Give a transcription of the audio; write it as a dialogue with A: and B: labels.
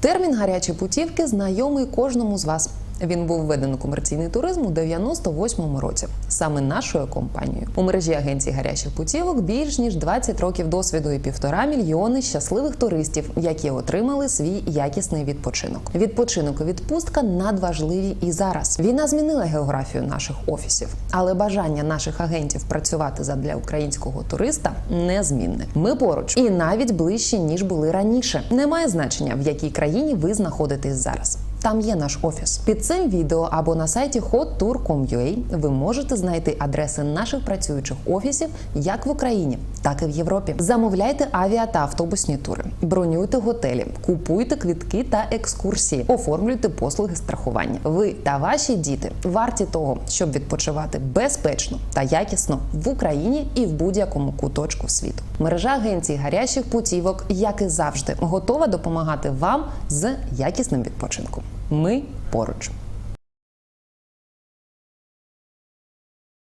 A: Термін гарячі путівки знайомий кожному з вас. Він був введений у комерційний туризм у 98-му році, саме нашою компанією. У мережі агенцій гарячих путівок більш ніж 20 років досвіду і півтора мільйони щасливих туристів, які отримали свій якісний відпочинок. Відпочинок і відпустка надважливі і зараз. Війна змінила географію наших офісів, але бажання наших агентів працювати задля українського туриста незмінне. Ми поруч і навіть ближче ніж були раніше. Немає значення, в якій країні ви знаходитесь зараз. Там є наш офіс. Під цим відео або на сайті hottour.com.ua ви можете знайти адреси наших працюючих офісів як в Україні, так і в Європі. Замовляйте авіа та автобусні тури, бронюйте готелі, купуйте квитки та екскурсії, оформлюйте послуги страхування. Ви та ваші діти варті того, щоб відпочивати безпечно та якісно в Україні і в будь-якому куточку світу. Мережа агенцій гарячих путівок, як і завжди, готова допомагати вам з якісним відпочинком. Ми поруч.